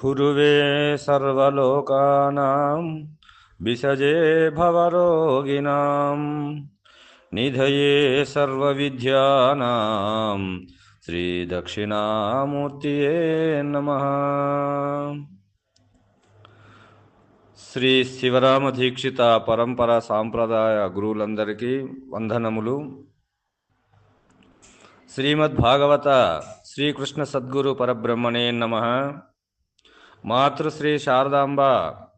కురువే సర్వలోకానాం విసజే భవరోగిణాం నిధయే సర్వవిద్యానాం శ్రీదక్షిణామూర్తియే నమ శ్రీ శివరామ దీక్షిత పరంపర సాంప్రదాయ గురువులందరికీ వందనములు శ్రీమద్ భాగవత శ్రీకృష్ణ సద్గురు పరబ్రహ్మణే నమ మాతృశ్రీ శారదాంబ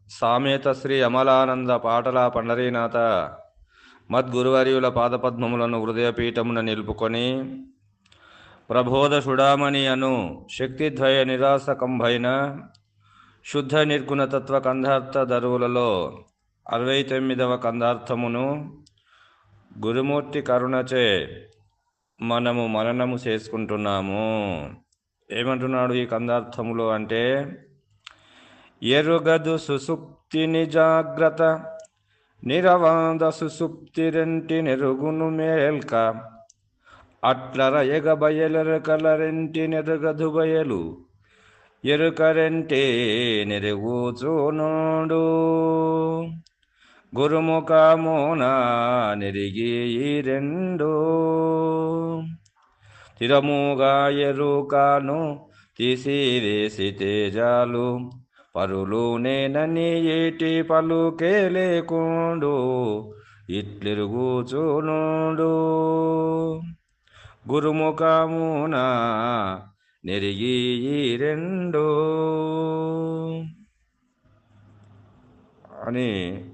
సామేత శ్రీ అమలానంద పాటల పండరీనాథ మద్గురువర్యుల పాదపద్మములను హృదయపీఠమున నిలుపుకొని ప్రబోధ సుడామణి అను శక్తిద్వయ నిరాసకంభైన శుద్ధ నిర్గుణ తత్వ కందార్థ దరువులలో అరవై తొమ్మిదవ కందార్థమును గురుమూర్తి కరుణచే మనము మననము చేసుకుంటున్నాము. ఏమంటున్నాడు ఈ కందార్థములో అంటే ఎరుగదు సుసుప్తిని జాగ్రత్త నిరవాద సుసుప్తిరెంటి నెరుగును మేల్క. అట్లర ఎగబయలెరకలరెంటి నెరుగదు బయలు ఎరుకరెంటే నెరుగుచూనుడు గురుముఖమున నెరిగి ఈ రెండు. తిరముగా ఎరుకాను తీసివేసి తేజాలు పరులు నేనని ఏటి పలుకే లేకుండు ఇట్లిరుగుచునుడు. గురుముఖమున నెరిగి ఈ రెండు. అని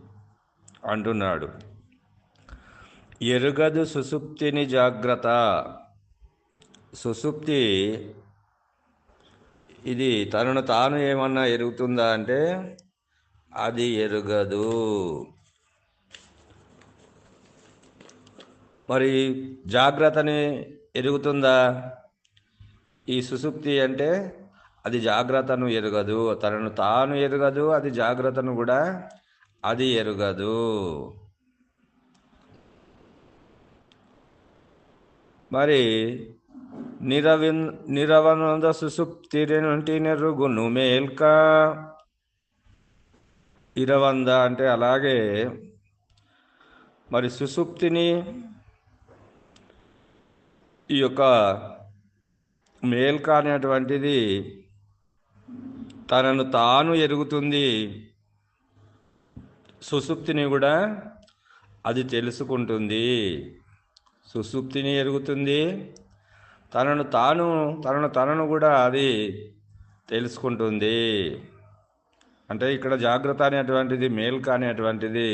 అంటున్నాడు. ఎరుగదు సుసుప్తిని జాగ్రత్త. సుసుప్తి ఇది తనను తాను ఏమన్నా ఎరుగుతుందా అంటే అది ఎరుగదు. మరి జాగ్రత్తని ఎరుగుతుందా? ఈ సుసుప్తి అంటే అది జాగ్రత్తను ఎరుగదు. తనను తాను ఎరుగదు అది జాగ్రత్తను కూడా అది ఎరుగదు. మరి నిరవి నిరవనంద సుసుప్తిరెంటి నెరుగును మేల్క. ఇరవంద అంటే అలాగే మరి సుసుప్తిని ఈ యొక్క మేల్క అనేటువంటిది తనను తాను ఎరుగుతుంది. సుసుప్తిని కూడా అది తెలుసుకుంటుంది. సుసుప్తిని ఎరుగుతుంది. తనను తాను తనను తనను కూడా అది తెలుసుకుంటుంది. అంటే ఇక్కడ జాగ్రత్త అనేటువంటిది మేల్క అనేటువంటిది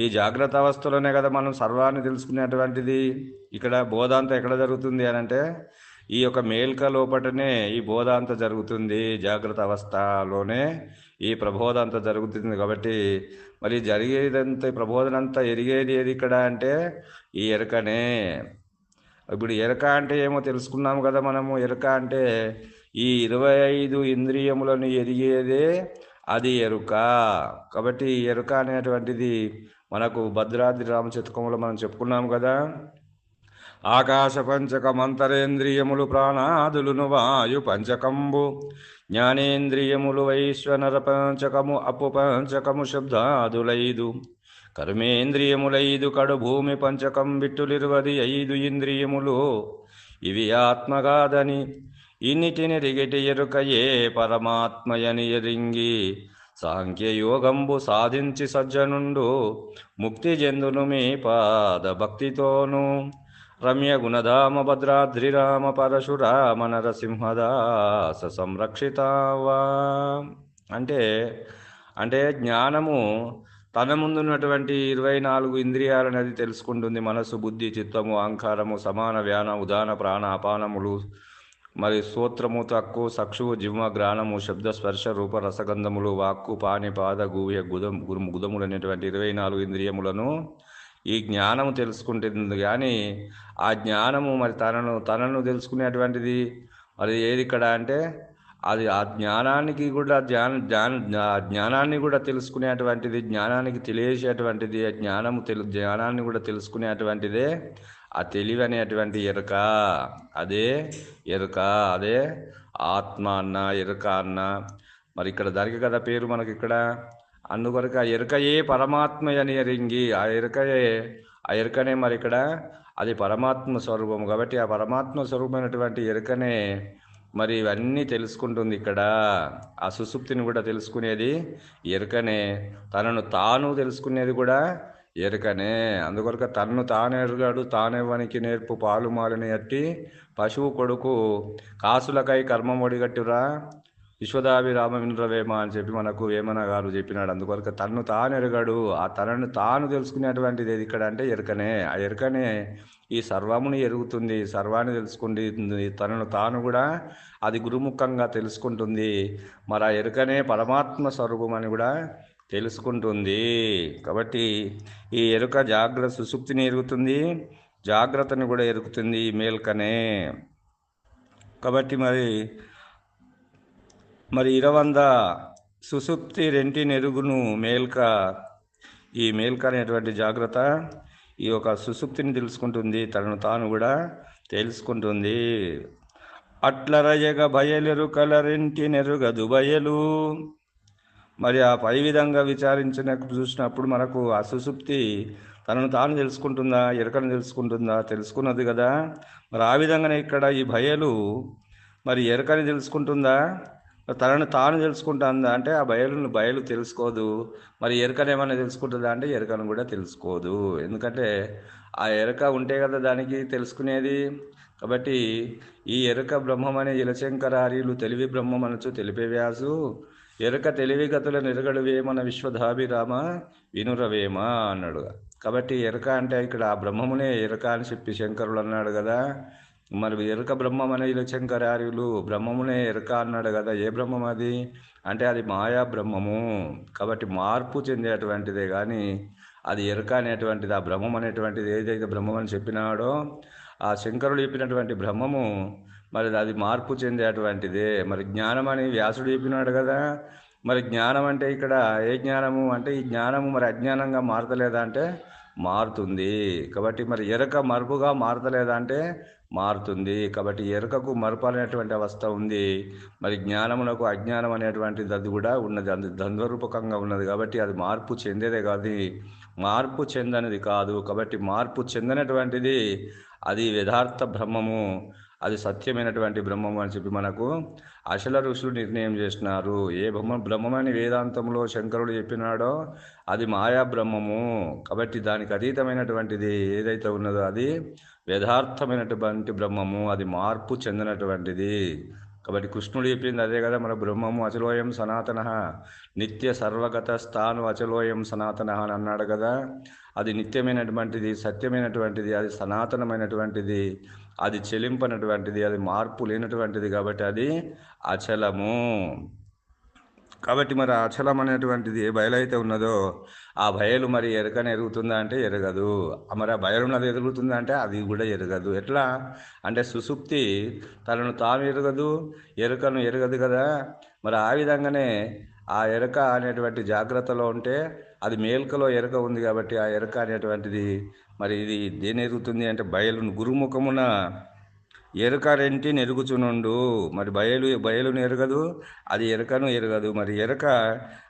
ఈ జాగ్రత్త అవస్థలోనే కదా మనం సర్వాన్ని తెలుసుకునేటువంటిది. ఇక్కడ బోధ ఎక్కడ జరుగుతుంది అని అంటే ఈ యొక్క మేల్క లోపటనే ఈ బోధాంత జరుగుతుంది జాగ్రత్త అవస్థలోనే ఈ ప్రబోధంత జరుగుతుంది కాబట్టి మరి జరిగేదంతా ప్రబోధన అంతా ఎరిగేది ఏది ఇక్కడ అంటే ఈ ఎరకనే. ఇప్పుడు ఎలక అంటే ఏమో తెలుసుకున్నాము కదా మనము. ఎలక అంటే ఈ ఇరవై ఐదు ఇంద్రియములను ఎరిగేదే అది ఎరుక. కాబట్టి ఎరుక అనేటువంటిది మనకు భద్రాద్రి రామచతుకంలో మనం చెప్పుకున్నాము కదా. ఆకాశ పంచకమంతరేంద్రియములు ప్రాణాదులును వాయు పంచకంబు జ్ఞానేంద్రియములు వైశ్వనర పంచకము అప్పు పంచకము శబ్దాదులైదు. కర్మేంద్రియములైదు కడు భూమి పంచకం బిట్టులిరువది ఐదు ఇంద్రియములు. ఇవి ఆత్మగాదని ఇన్నిటిని రిగిటి ఎరుకయే పరమాత్మయని ఎరింగి సాంఖ్యయోగంబు సాధించి సజ్జనుండు ముక్తి జందును మీ పాద భక్తితోను రమ్య గుణధామ భద్రాద్రిరామ పరశురామ నరసింహదాస సంరక్షితావా. అంటే అంటే జ్ఞానము తన ముందున్నటువంటి ఇరవై నాలుగు ఇంద్రియాలను అది తెలుసుకుంటుంది. మనసు బుద్ధి చిత్తము అహంకారము సమాన వ్యాన ఉదాన ప్రాణ అపానములు మరి సూత్రము తక్కు సక్షువు జిమ్మ గ్రాణము శబ్ద స్పర్శ రూప రసగంధములు వాక్కు పాని పాద గూయ గుదం గురు గుదములు అనేటువంటి ఇరవై నాలుగు ఇంద్రియములను ఈ జ్ఞానము తెలుసుకుంటుంది. కానీ ఆ జ్ఞానము మరి తనను తనను తెలుసుకునేటువంటిది మరి ఏది ఇక్కడ అంటే అది ఆ జ్ఞానానికి కూడా జ్ఞాన జ్ఞాన జ్ఞానాన్ని కూడా తెలుసుకునేటువంటిది జ్ఞానానికి తెలియసేటువంటిది ఆ జ్ఞానము తెలు జ్ఞానాన్ని కూడా తెలుసుకునేటువంటిదే ఆ తెలివి అనేటువంటి ఎరుక. అదే ఎరుక అదే ఆత్మ అన్న ఎరుక అన్న. మరి ఇక్కడ దానికి కదా పేరు మనకి ఇక్కడ అందుకొరకు ఆ ఎరుకయే పరమాత్మ అని ఎరింగి ఆ ఎరుకయే ఆ ఎరుకనే మరి ఇక్కడ అది పరమాత్మ స్వరూపం కాబట్టి ఆ పరమాత్మ స్వరూపమైనటువంటి ఎరుకనే మరి ఇవన్నీ తెలుసుకుంటుంది ఇక్కడ. ఆ సుసుప్తిని కూడా తెలుసుకునేది ఎరుకనే. తనను తాను తెలుసుకునేది కూడా ఎరుకనే. అందుకొరక తన్ను తానెరుగాడు తానెవ్వనికి నేర్పు పాలు మాలని అట్టి పశువు కొడుకు. కాసులకై కర్మం ఒడిగట్టురా. విశ్వదాభిరామ రామవింద్రవేమ అని చెప్పి మనకు వేమన గారు చెప్పినాడు. అందుకొరకు తన్ను తాను ఎరగాడు ఆ తనను తాను తెలుసుకునేటువంటిది ఇక్కడ అంటే ఎరుకనే. ఆ ఎరుకనే ఈ సర్వముని ఎరుగుతుంది సర్వాన్ని తెలుసుకుంటుంది తనను తాను కూడా అది గురుముఖంగా తెలుసుకుంటుంది. మరి ఆ ఎరుకనే పరమాత్మ స్వరూపం అని కూడా తెలుసుకుంటుంది. కాబట్టి ఈ ఎరుక జాగ్రత్త సుసుప్తిని ఎరుగుతుంది జాగ్రత్తని కూడా ఎరుగుతుంది ఈ మేల్కనే. కాబట్టి మరి మరి ఇరవంద సుసుప్తి రెంటి నెరుగును మేల్క ఈ మేల్క అనేటువంటి జాగ్రత్త ఈ యొక్క సుసుప్తిని తెలుసుకుంటుంది తనను తాను కూడా తెలుసుకుంటుంది. అట్లరయగ బయలెరుకల కలరింటి నెరుగదు బయలు. మరి ఆ పై విధంగా విచారించిన చూసినప్పుడు మనకు ఆ సుసుప్తి తనను తాను తెలుసుకుంటుందా ఎరకను తెలుసుకుంటుందా తెలుసుకున్నది కదా. మరి ఆ విధంగానే ఇక్కడ ఈ భయలు మరి ఎరకని తెలుసుకుంటుందా? తనను తాను తెలుసుకుంటుందా? అంటే ఆ బయలును బయలు తెలుసుకోదు. మరి ఎరకను ఏమైనా తెలుసుకుంటుందా అంటే ఎరకను కూడా తెలుసుకోదు. ఎందుకంటే ఆ ఎరక ఉంటే కదా దానికి తెలుసుకునేది. కాబట్టి ఈ ఎరక బ్రహ్మమనే ఇలశంకరార్యులు తెలివి బ్రహ్మం అనొచ్చు తెలిపే వ్యాసు. ఎరక తెలివి గతుల నిరగడువేమన విశ్వధాభిరామ వినురవేమ అన్నాడు కాబట్టి ఎరక అంటే ఇక్కడ ఆ బ్రహ్మమునే ఎరక అని చెప్పి శంకరుడు అన్నాడు కదా. మరి ఎరక బ్రహ్మం అనే శంకరార్యులు బ్రహ్మమునే ఎరక అన్నాడు కదా ఏ బ్రహ్మం అది? అంటే అది మాయా బ్రహ్మము. కాబట్టి మార్పు చెందేటువంటిదే కానీ అది ఎరక అనేటువంటిది ఆ బ్రహ్మం అనేటువంటిది ఏదైతే బ్రహ్మం అని చెప్పినాడో ఆ శంకరుడు చెప్పినటువంటి బ్రహ్మము మరి అది మార్పు చెందేటువంటిదే. మరి జ్ఞానం అని వ్యాసుడు చెప్పినాడు కదా మరి జ్ఞానం అంటే ఇక్కడ ఏ జ్ఞానము? అంటే ఈ జ్ఞానము మరి అజ్ఞానంగా మారతలేదా అంటే మారుతుంది. కాబట్టి మరి ఎరక మరుపుగా మారతలేదా అంటే మారుతుంది. కాబట్టి ఎరుకకు మరపాలనేటువంటి అవస్థ ఉంది. మరి జ్ఞానమునకు అజ్ఞానం అనేటువంటిది అది కూడా ఉన్నది. అది ద్వంద్వరూపకంగా ఉన్నది. కాబట్టి అది మార్పు చెందేదే కాదు. మార్పు చెందనిది కాదు. కాబట్టి మార్పు చెందనటువంటిది అది యథార్థ బ్రహ్మము. అది సత్యమైనటువంటి బ్రహ్మము అని చెప్పి మనకు అశల ఋషులు నిర్ణయం చేసినారు. ఏ బ్రహ్మ బ్రహ్మమని వేదాంతంలో శంకరుడు చెప్పినాడో అది మాయా బ్రహ్మము. కాబట్టి దానికి అతీతమైనటువంటిది ఏదైతే ఉన్నదో అది యథార్థమైనటువంటి బ్రహ్మము అది మార్పు చెందినటువంటిది. కాబట్టి కృష్ణుడు చెప్పింది అదే కదా మన బ్రహ్మము అచలోయం సనాతన. నిత్య సర్వగత స్థాను అచలోయం సనాతన అని అన్నాడు కదా. అది నిత్యమైనటువంటిది సత్యమైనటువంటిది అది సనాతనమైనటువంటిది అది చెలింపనటువంటిది అది మార్పు లేనటువంటిది కాబట్టి అది అచలము. కాబట్టి మరి అచలం అనేటువంటిది ఏ బయలైతే ఉన్నదో ఆ బయలు మరి ఎరకని ఎరుగుతుందా అంటే ఎరగదు. మరి ఆ బయలున్నది ఎదుగుతుందా అంటే అది కూడా ఎరగదు. ఎట్లా? అంటే సుసుప్తి తనను తాను ఎరగదు ఎరుకను ఎరగదు కదా. మరి ఆ విధంగానే ఆ ఎరక అనేటువంటి జాగ్రత్తలో ఉంటే అది మేల్కలో ఎరక ఉంది కాబట్టి ఆ ఎరక అనేటువంటిది మరి ఇది దేని ఎరుగుతుంది అంటే బయలును గురుముఖమున ఎరుక రెంటి నెరుగుచునుండు. మరి బయలు బయలును ఎరగదు అది ఎరకను ఎరగదు. మరి ఎరక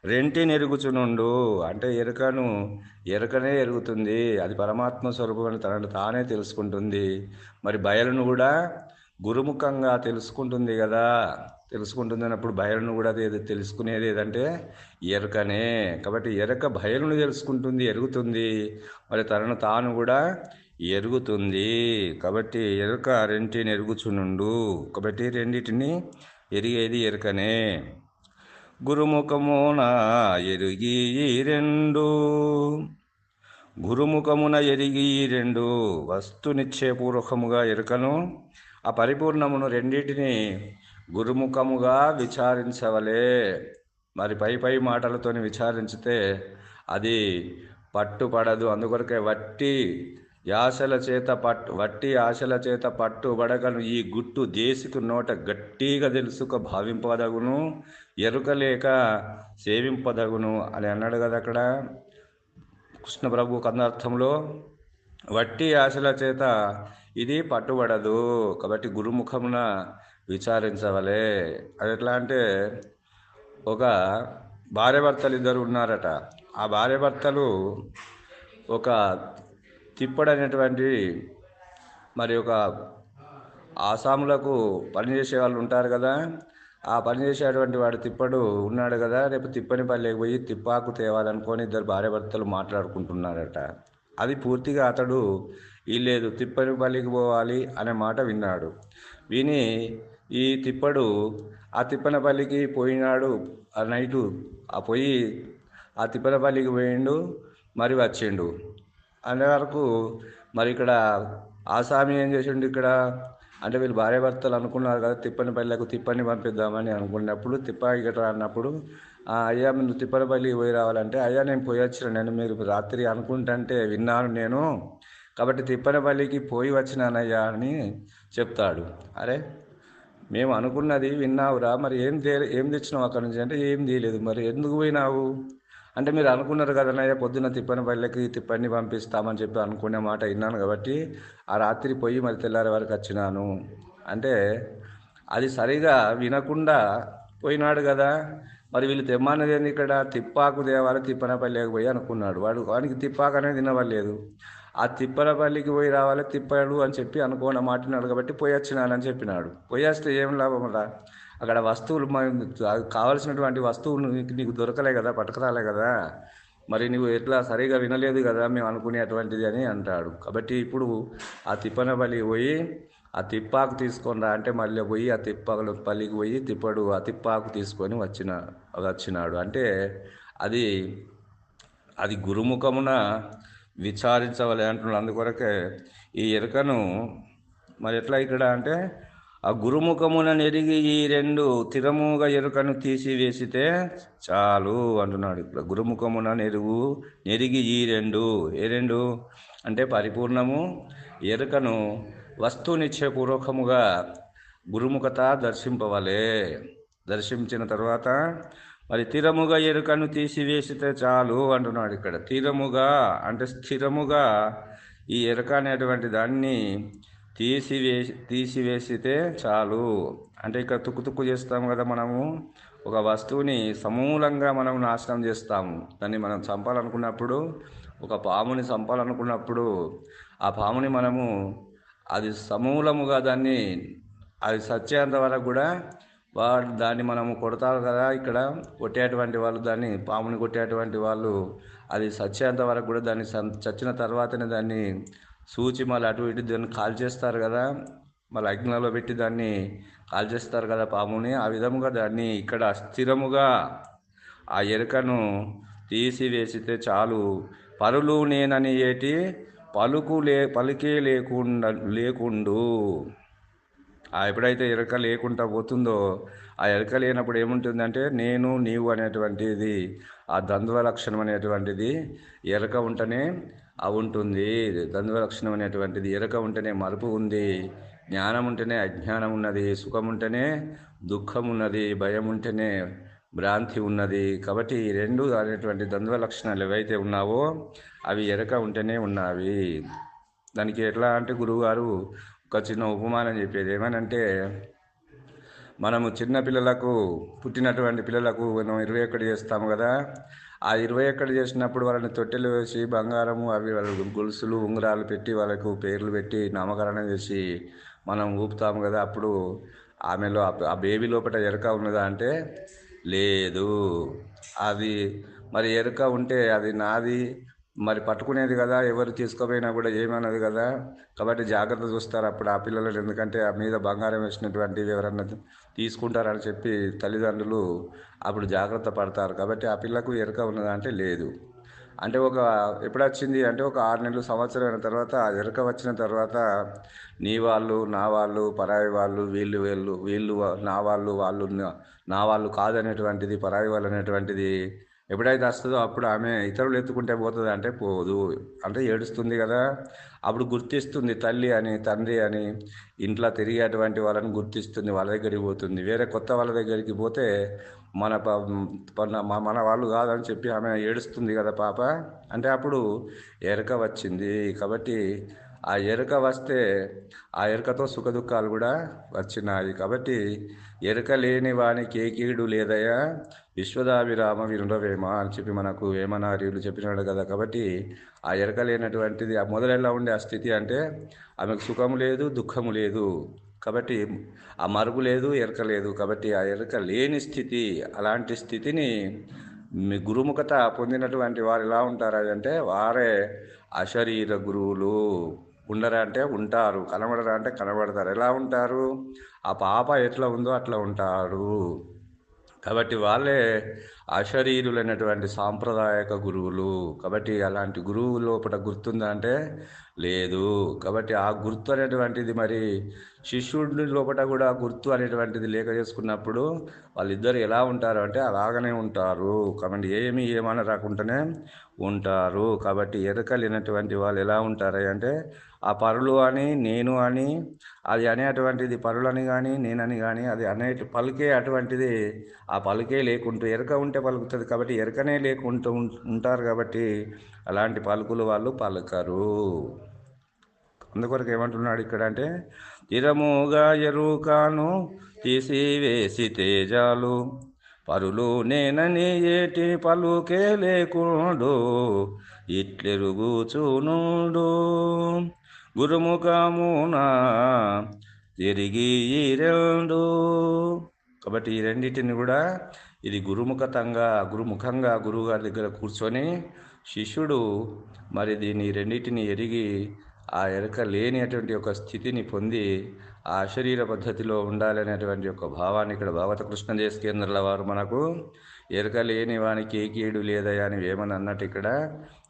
రెంటి నెరుగుచునుండు. అంటే ఎరకను ఎరకనే ఎరుగుతుంది. అది పరమాత్మ స్వరూపమని తనను తానే తెలుసుకుంటుంది. మరి బయలును కూడా గురుముఖంగా తెలుసుకుంటుంది కదా. తెలుసుకుంటుంది అన్నప్పుడు బయలును కూడా అది తెలుసుకునేది ఏదంటే ఎరకనే. కాబట్టి ఎరక బయలును తెలుసుకుంటుంది ఎరుగుతుంది. మరి తనను తాను కూడా ఎరుగుతుంది. కాబట్టి ఎరుక రెంటిని ఎరుగుచునుండు. కాబట్టి రెండిటిని ఎరిగేది ఎరుకనే. గురుముఖమున ఎరిగి రెండు. గురుముఖమున ఎరిగి రెండు. వస్తునిశ్చయపూర్వకముగా ఎరుకను ఆ పరిపూర్ణమును రెండింటిని గురుముఖముగా విచారించవలే. మరి పై పై మాటలతోని విచారించితే అది పట్టుపడదు. అందుకొరకే వట్టి యాశల చేత పట్టు వట్టి ఆశల చేత పట్టుబడగను. ఈ గుట్టు దేశికు నోట గట్టిగా తెలుసుక భావింపదగును ఎరుకలేక సేవింపదగును అని అన్నాడు కదా అక్కడ కృష్ణ ప్రభు కందార్థంలో వట్టి ఆశల చేత ఇది పట్టుబడదు కాబట్టి గురుముఖమున విచారించవలే. అది ఎట్లా అంటే ఒక భార్యభర్తలు ఇద్దరు ఉన్నారట. ఆ భార్యభర్తలు ఒక తిప్పడు అనేటువంటి మరి ఒక ఆసాములకు పనిచేసే వాళ్ళు ఉంటారు కదా ఆ పనిచేసేటువంటి వాడు తిప్పడు ఉన్నాడు కదా రేపు తిప్పని పల్లెకి పోయి తిప్పాకు తేవాలనుకొని ఇద్దరు భార్యాభర్తలు మాట్లాడుకుంటున్నారట. అది పూర్తిగా అతడు లేదు తిప్పని పల్లికి పోవాలి అనే మాట విన్నాడు. విని ఈ తిప్పడు ఆ తిప్పనపల్లికి పోయినాడు ఆ నైటు ఆ పోయి ఆ తిప్పనపల్లికి పోయిండు మరి వచ్చిండు. అనే వరకు మరి ఇక్కడ ఆసామి ఏం చేసిండు ఇక్కడ? అంటే వీళ్ళు భార్యాభర్తలు అనుకున్నారు కదా తిప్పనిపల్లికి తిప్పని పంపిద్దామని అనుకున్నప్పుడు తిప్ప ఇక్కడ అన్నప్పుడు అయ్యా నువ్వు తిప్పనపల్లికి పోయి రావాలంటే అయ్యా నేను పోయి వచ్చిన నేను మీరు రాత్రి అనుకుంటుంటే విన్నాను నేను కాబట్టి తిప్పనపల్లికి పోయి వచ్చినానయ్యా అని చెప్తాడు. అరే మేము అనుకున్నది విన్నావురా మరి ఏం తే ఏం తెచ్చినావు అక్కడి నుంచి? అంటే ఏం తీయలేదు మరి ఎందుకు పోయినావు? అంటే మీరు అనుకున్నారు కదనయ్య పొద్దున్న తిప్పని పల్లెకి తిప్పని పంపిస్తామని చెప్పి అనుకునే మాట విన్నాను కాబట్టి ఆ రాత్రి పోయి మరి తెల్లారి వరకు వచ్చినాను. అంటే అది సరిగా వినకుండా పోయినాడు కదా. మరి వీళ్ళు తెమ్మన్నది ఏంది ఇక్కడ? తిప్పాకు దేవాలి తిప్పనపల్లికి పోయి అనుకున్నాడు. వాడు వానికి తిప్పాకు అనేది తినవలేదు ఆ తిప్పనపల్లికి పోయి రావాలి తిప్పాడు అని చెప్పి అనుకోని మాటినాడు కాబట్టి పోయి వచ్చినానని చెప్పినాడు. పోయి వస్తే ఏం లాభం రా? అక్కడ వస్తువులు కావలసినటువంటి వస్తువులు నీకు దొరకలే కదా పట్టుకురాలే కదా. మరి నువ్వు ఎట్లా సరిగా వినలేదు కదా మేము అనుకునేటువంటిది అని అంటాడు. కాబట్టి ఇప్పుడు ఆ తిప్పన బలి పోయి ఆ తిప్పాకు తీసుకొని రా అంటే మళ్ళీ పోయి ఆ తిప్పల పల్లికి పోయి తిప్పడు ఆ తిప్పాకు తీసుకొని వచ్చిన వచ్చినాడు. అంటే అది అది గురుముఖమున విచారించవలే అంటున్నాడు. అందుకొరకే ఈ ఎరుకను మరి ఎట్లా ఇక్కడ అంటే ఆ గురుముఖమున నెరిగి ఈ రెండు తిరముగా ఎరుకను తీసివేసితే చాలు అంటున్నాడు ఇక్కడ గురుముఖమున నెరుగు నెరిగి ఈ రెండు. ఏ రెండు? అంటే పరిపూర్ణము ఎరుకను వస్తువునిచ్చే పూర్వకముగా గురుముఖత దర్శింపవలే. దర్శించిన తర్వాత మరి తీరముగా ఎరుకను తీసివేసితే చాలు అంటున్నాడు ఇక్కడ. తీరముగా అంటే స్థిరముగా ఈ ఎరుక అనేటువంటి దాన్ని తీసివే తీసివేసితే చాలు. అంటే ఇక్కడ తుక్కు తుక్కు చేస్తాము కదా మనము. ఒక వస్తువుని సమూలంగా మనం నాశనం చేస్తాము. దాన్ని మనం చంపాలనుకున్నప్పుడు ఒక పాముని చంపాలనుకున్నప్పుడు ఆ పాముని మనము అది సమూలముగా దాన్ని అది సచ్చేంత వరకు కూడా వాడు దాన్ని మనము కొడతారు కదా ఇక్కడ. కొట్టేటువంటి వాళ్ళు దాన్ని పాముని కొట్టేటువంటి వాళ్ళు అది సచ్చేంత వరకు కూడా దాన్ని చచ్చిన తర్వాతనే దాన్ని సూచి మళ్ళీ అటు ఇటు దాన్ని కాల్ చేస్తారు కదా. మళ్ళీ అగ్నిలో పెట్టి దాన్ని కాల్ చేస్తారు కదా పాముని. ఆ విధముగా దాన్ని ఇక్కడ స్థిరముగా ఆ ఎరుకను తీసివేసితే చాలు. పరులు నేనని ఏటి? పలుకు లే పలికే లేకుండా లేకుండు. ఆ ఎప్పుడైతే ఎరక లేకుండా పోతుందో ఆ ఎరక లేనప్పుడు ఏముంటుందంటే నేను నీవు అనేటువంటిది ఆ ద్వంద్వ లక్షణం అనేటువంటిది ఎరక ఉంటేనే ఉంటుంది ద్వంద్వ లక్షణం అనేటువంటిది. ఎరక ఉంటేనే మరుపు ఉంది. జ్ఞానం ఉంటేనే అజ్ఞానం ఉన్నది. సుఖం ఉంటేనే దుఃఖం ఉన్నది. భయం ఉంటేనే భ్రాంతి ఉన్నది. కాబట్టి ఈ రెండు అనేటువంటి ద్వంద్వ లక్షణాలు ఏవైతే ఉన్నావో అవి ఎరక ఉంటేనే ఉన్నవి. దానికి ఎట్లా అంటే గురువుగారు ఒక చిన్న ఉపమానం చెప్పేది. ఏమనంటే మనము చిన్న పిల్లలకు పుట్టినటువంటి పిల్లలకు మనం ఇరవై ఒకటి చేస్తాము కదా. ఆ ఇరవై ఒక్కటి చేసినప్పుడు వాళ్ళని తొట్టెలు వేసి బంగారము అవి వాళ్ళ గొలుసులు ఉంగరాలు పెట్టి వాళ్ళకు పేర్లు పెట్టి నామకరణం చేసి మనం ఊపుతాము కదా అప్పుడు ఆమెలో ఆ బేబీ లోపల ఎరక ఉన్నదా అంటే లేదు. అది మరి ఎరుక ఉంటే అది నాది మరి పట్టుకునేది కదా ఎవరు తీసుకుపోయినా కూడా ఏమన్నది కదా. కాబట్టి జాగ్రత్త చూస్తారు అప్పుడు ఆ పిల్లలు. ఎందుకంటే ఆ మీద బంగారం వేసినటువంటివి ఎవరన్నా తీసుకుంటారని చెప్పి తల్లిదండ్రులు అప్పుడు జాగ్రత్త పడతారు. కాబట్టి ఆ పిల్లకు ఎరుక ఉన్నదా అంటే లేదు. అంటే ఒక ఎప్పుడు వచ్చింది అంటే ఒక ఆరు నెలలు సంవత్సరం అయిన తర్వాత ఆ ఎరుక వచ్చిన తర్వాత నీ వాళ్ళు నా వాళ్ళు పరాయి వాళ్ళు వీళ్ళు వీళ్ళు వీళ్ళు నా వాళ్ళు వాళ్ళు నా వాళ్ళు కాదనేటువంటిది పరాయి వాళ్ళు అనేటువంటిది ఎప్పుడైతే వస్తుందో అప్పుడు ఆమె ఇతరులు ఎత్తుకుంటే పోతుంది అంటే పోదు. అంటే ఏడుస్తుంది కదా. అప్పుడు గుర్తిస్తుంది తల్లి అని తండ్రి అని ఇంట్లో తిరిగేటువంటి వాళ్ళని గుర్తిస్తుంది వాళ్ళ దగ్గరికి పోతుంది. వేరే కొత్త వాళ్ళ దగ్గరికి పోతే మన మన వాళ్ళు కాదని చెప్పి ఆమె ఏడుస్తుంది కదా పాప. అంటే అప్పుడు ఎరక వచ్చింది. కాబట్టి ఆ ఎరుక వస్తే ఆ ఎరుకతో సుఖదుఖాలు కూడా వచ్చినాయి. కాబట్టి ఎరుక లేని వానికి ఏ కీడు లేదయా విశ్వదాభిరామ వినురవేమ అని చెప్పి మనకు వేమనార్యులు చెప్పినాడు కదా. కాబట్టి ఆ ఎరక లేనటువంటిది ఆ మొదలెలా ఉండే ఆ స్థితి అంటే ఆమెకు సుఖము లేదు దుఃఖము లేదు. కాబట్టి ఆ మరుగు లేదు ఎరక లేదు. కాబట్టి ఆ ఎరక లేని స్థితి అలాంటి స్థితిని మీ గురుముఖత పొందినటువంటి వారు ఎలా ఉంటారు అంటే వారే అశరీర గురువులు. ఉండరా అంటే ఉంటారు కనబడరా అంటే కనబడతారు. ఎలా ఉంటారు? ఆ పాప ఎట్లా ఉందో అట్లా ఉంటారు కాబట్టి వాళ్ళే అశరీరులైనటువంటి సాంప్రదాయక గురువులు. కాబట్టి అలాంటి గురువు లోపల గుర్తుందా అంటే లేదు. కాబట్టి ఆ గుర్తు అనేటువంటిది మరి శిష్యుడి లోపల కూడా గుర్తు అనేటువంటిది లేక చేసుకున్నప్పుడు వాళ్ళిద్దరు ఎలా ఉంటారు అంటే అలాగనే ఉంటారు. కాబట్టి ఏమి ఏమైనా రాకుండానే ఉంటారు. కాబట్టి ఎరకలేనటువంటి వాళ్ళు ఎలా ఉంటారు అంటే ఆ పరులు అని నేను అని అది అనేటువంటిది పరులని కానీ నేనని కానీ అది అనే పలికే అటువంటిది ఆ పలికే లేకుంటూ ఎరక ఉంటే పలుకుతుంది కాబట్టి ఎరకనే లేకుంటూ ఉంటారు కాబట్టి అలాంటి పలుకులు వాళ్ళు పలకరు. అందుకొరకు ఏమంటున్నాడు ఇక్కడ అంటే తిరముగా ఎరుకాను తీసివేసి తేజాలు పరులు నేనని ఏటి పలుకే లేకుండు ఇట్లెరుగుచూనుడు గురుముఖమున తిరిగి ఈ రెండు కాబట్టి ఈ రెండింటిని కూడా ఇది గురుముఖతంగా గురుముఖంగా గురువుగారి దగ్గర కూర్చొని శిష్యుడు మరి దీన్ని రెండింటిని ఎరిగి ఆ ఎరక లేనిటువంటి ఒక స్థితిని పొంది ఆ శరీర పద్ధతిలో ఉండాలనేటువంటి ఒక భావాన్ని ఇక్కడ భాగవత కృష్ణదేశ కేంద్రాల వారు మనకు ఎరక లేని వానికి ఏకీడు లేదయా అని ఏమని అన్నట్టు ఇక్కడ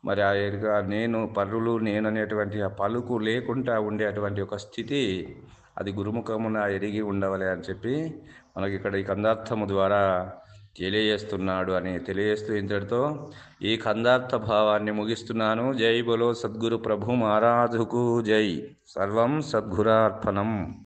మరి ఆ ఎరుగా నేను పరులు నేను అనేటువంటి ఆ పలుకు లేకుండా ఉండేటువంటి ఒక స్థితి అది గురుముఖమున ఎరిగి ఉండవలే అని చెప్పి మనకి ఇక్కడ ఈ కందార్థము ద్వారా తెలియజేస్తున్నాడు అని తెలియజేస్తూ ఇంతటితో ఈ కందార్థ భావాన్ని ముగిస్తున్నాను. జై బలో సద్గురు ప్రభు మహారాజుకు జై. సర్వం సద్గురార్పణం.